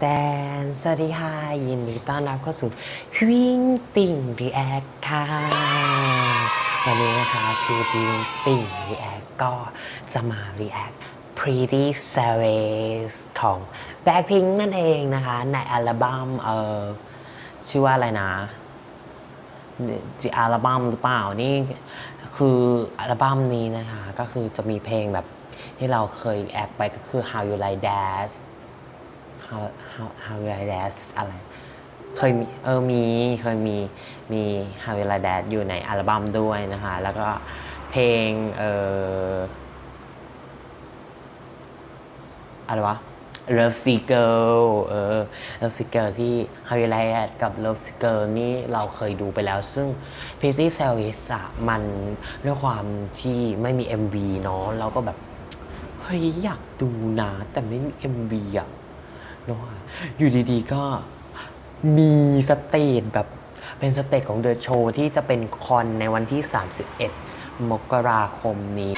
แตนสวัสดีค่ะ ยินดีต้อนรับเข้าสู่วิ่งติ่งรีแอคค่ะ วันนี้นะคะพี่วิ่งติ่งรีแอคก็จะมารีแอค Pretty Savage ของ Blackpink นั่นเองนะคะ ในอัลบั้มเอ่อชื่อว่าอะไรนะจีอัลบั้มหรือเปล่านี่คืออัลบั้มนี้นะคะ ก็คือจะมีเพลงแบบ ที่เราเคยแอคไปก็คือ How You Like That how how how will I dance อะไร เคยมีเออมีเคยมีมี how will I dance อยู่ในอัลบั้มด้วยนะคะ แล้วก็เพลงเอออะไรวะ Love Seeker เออ Love Seeker ที่ How You Like That กับ Love Seeker นี่เราเคยดูไปแล้ว ซึ่ง Pretty Savage อะมันด้วยความที่ไม่มี MV เนาะเราก็แบบ เฮ้ยอยากดูนะแต่ไม่มี MV อะเนาะอยู่ดีๆก็มีสเตจแบบเป็นสเตจของเดอะโชว์ที่จะเป็นคอนในวันที่ 31 มกราคมนี้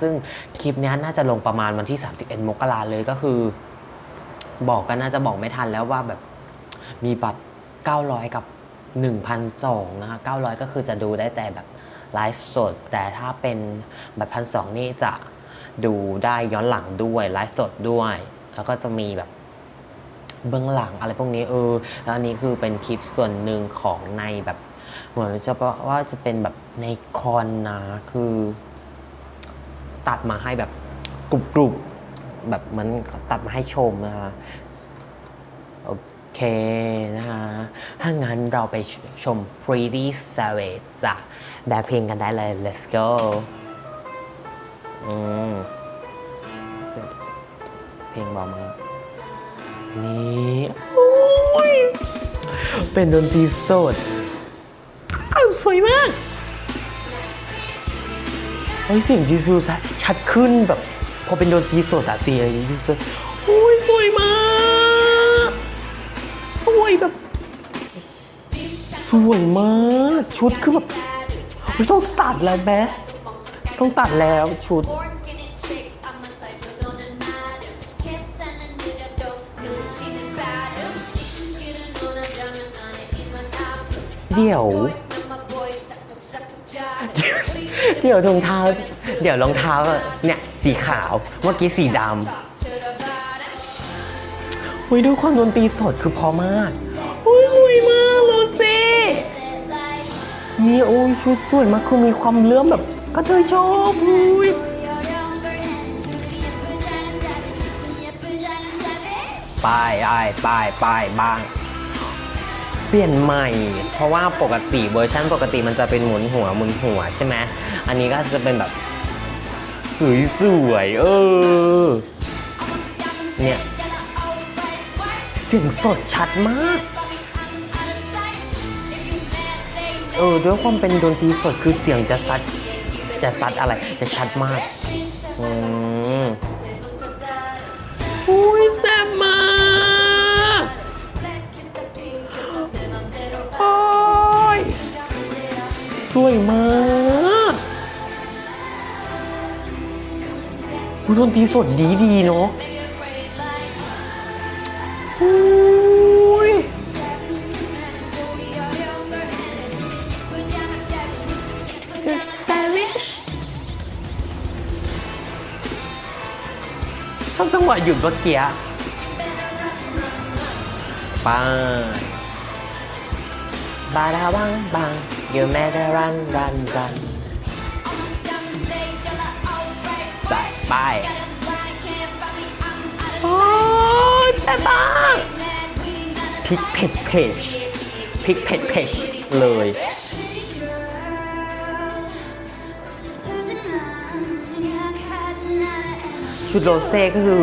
ซึ่งคลิปนี้น่าจะลงประมาณวันที่ 31 มกราเลยก็คือ บอกกันน่าจะบอกไม่ทันแล้วว่าแบบมีบัตร 900 กับ 1,200นะคะ900 ก็คือจะดูได้แต่แบบไลฟ์สด แต่ถ้าเป็นบัตรพันสนี่จะดูได้ย้อนหลังด้วยไลฟ์สดด้วย แล้วก็จะมีแบบเบื้องหลังอะไรพวกนี้เออแล้วอันนี้คือเป็นคลิปส่วนหนึ่งของในแบบเหมือนจะว่าจะเป็นแบบในคอนนะคือ ตัดมาให้แบบกรุบกรุบๆแบบเหมือนตัดมาให้ชมนะคะโอเคนะคะ ถ้างั้นเราไปชม Pretty Savage จากแบ็คเพลงกันได้เลย let's go อืมเพลงเบามานี่โอ้ยเป็นดนตรีสดสวยมาก เฮ้ยเสียงยิซูชัดขึ้นแบบ พอเป็นโดนตีสดอะเสียงยิซูโอ้ยสวยมาก สวยแบบ สวยมาก ชุดคือแบบต้องตัดแล้วแม่ต้องตัดแล้วชุดเดี๋ยว เดี๋ยวรองเท้า เดี๋ยวรองเท้าเนี่ยสีขาว เมื่อกี้สีดำเฮ้ยด้วความดนตรีสดคือพอมากโอ้ยสวยมากโรเซ่ Like, นี่โอ้ยชุดสวยมากคือมีความเลื่อมแบบก็เธอชอบอุ้ย your younger hands, you your vagina savage, in your vagina savage. ป้ายอ้ายป้ายป้ายบ้าง เปลี่ยนใหม่ เพราะว่าปกติเวอร์ชันปกติมันจะเป็นหมุนหัวหมุนหัวใช่ไหมอันนี้ก็จะเป็นแบบสวยสวยๆเออ เนี่ยเสียงสดชัดมาก เออด้วยความเป็นดนตรีสดคือเสียงจะซัดจะซัดอะไรจะชัดมาก อืมอุ้ยแซ่บมาก สวยมากอุ๊ยดนตรีสดดีดีๆเนาะอุ้ย stylish ชอบจังหวะหยุดเมื่อกี้ป้าบาดาบังบัง you better run run run จัดไปโอ้แซ่บมากพริกเผ็ดเผ็ดพริกเผ็ดเผ็ดเลยชุดโรเซ่ก็คือ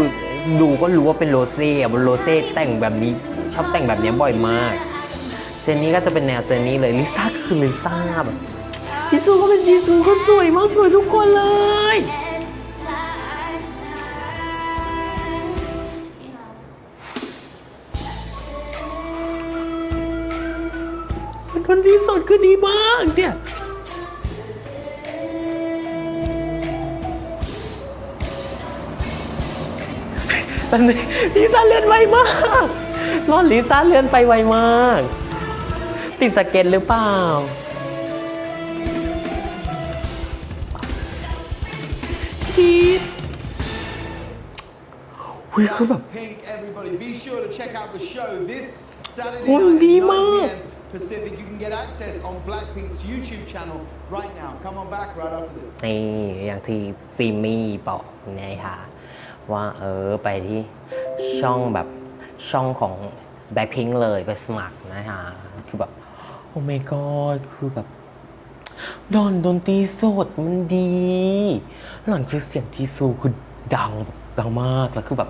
ดูก็รู้ว่าเป็นโรเซ่บนโรเซ่แต่งแบบนี้ชอบแต่งแบบนี้บ่อยมาก เจนนี่ก็จะเป็นแนวเจนนี่เลยลิซ่าก็คือลิซ่าแบบจีซูก็เป็นจีซูก็สวยมากสวยทุกคนเลยดนตรีสดคือดีมากเนี่ยตอนนี้ลิซ่าเลื่อนไวมากรอดลิซ่าเลื่อนไปไวมาก ติดสเก็ตหรือเปล่า คิดหุยคือแบบ Pink, everybody, be sure to check out the show this Saturday หุ่น night ดี at มาก9 p.m. Pacific. You can get access on Blackpink's YouTube channel right now. Come on back right after this. นี่อย่างที่ซิมมี่บอกนะคะว่าเออไปที่ช่องแบบช่องของ Blackpink เลยไปสมัครนะคะคือแบบโอ้ my god คือแบบดอนดนตรีสดมันดี หล่อนคือเสียงทีซูคือดังดังมากแล้วคือแบบ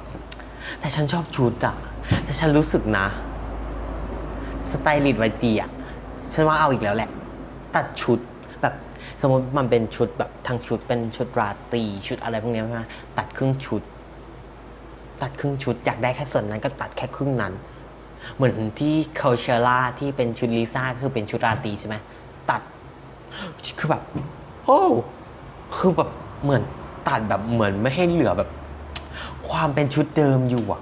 แต่ฉันชอบชุดอะแต่ฉันรู้สึกนะ สไตลิสต์วจีอะฉันว่าเอาอีกแล้วแหละ ตัดชุดแบบสมมติมันเป็นชุดแบบทางชุดเป็นชุดราตรีชุดอะไรพวกนี้ใช่ไหมตัดครึ่งชุด ตัดครึ่งชุดอยากได้แค่ส่วนนั้นก็ตัดแค่ครึ่งนั้น เหมือนที่เคาเชล่าที่เป็นชุดลิซ่าคือเป็นชุดราตรีใช่ไหมตัด คือแบบ โอ้คือแบบเหมือนตัดแบบเหมือนไม่ให้เหลือแบบ ความเป็นชุดเดิมอยู่อะ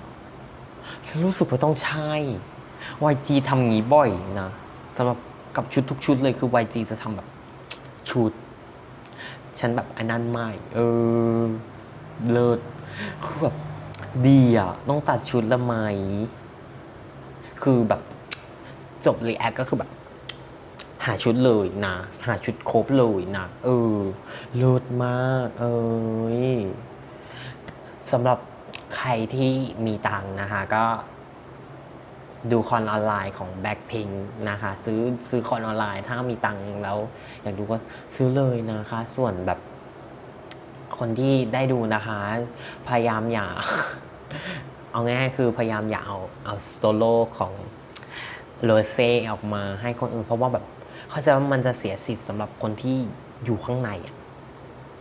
รู้สึกว่าต้องใช่ YG ทำงี้บ่อยนะสำหรับกับชุดทุกชุดเลยคือ YG จะทำแบบชุด ฉันแบบอันนั้นไม่เออ เลิศคือแบบดีอะต้องตัดชุดละไหม คือแบบจบรีแอคก็คือแบบ หาชุดเลยนะ หาชุดครบเลยนะเออเลิศมาก เอ้ยสำหรับใครที่มีตังค์นะคะก็ดูคอนออนไลน์ของ Blackpink นะคะ ซื้อซื้อคอนออนไลน์ถ้ามีตังค์แล้ว อยากดูก็ซื้อเลยนะคะ ส่วนแบบคนที่ได้ดูนะคะ พยายามอย่า เอาง่ายๆคือพยายามอย่าเอาเอาโซโล่ของโรเซ่ออกมาให้คนอื่น เพราะว่าแบบเขาใจว่ามันจะเสียสิทธิ์สำหรับคนที่อยู่ข้างในอะ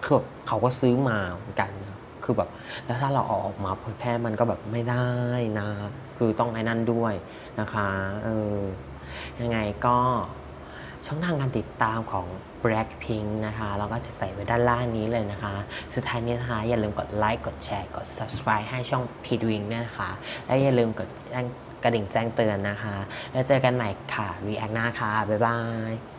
คือแบบเขาก็ซื้อมาเหมือนกันนะคือแบบ แล้วถ้าเราเอาออกมาเผยแพร่มันก็แบบไม่ได้นะ คือต้องไอ้นั่นด้วยนะคะ เออ ยังไงก็ ช่องทางการติดตามของ Blackpink นะคะเราก็จะใส่ไว้ด้านล่างนี้เลยนะคะ สุดท้ายนี้นะคะ อย่าลืมกดไลค์กดแชร์กด subscribe ให้ช่อง p d w i n g ด้วยนะคะ และอย่าลืมกดแจ้งกระดิ่งแจ้งเตือนนะคะ แล้วเจอกันใหม่ค่ะวีแอคหน้าค่ะ บ๊ายบาย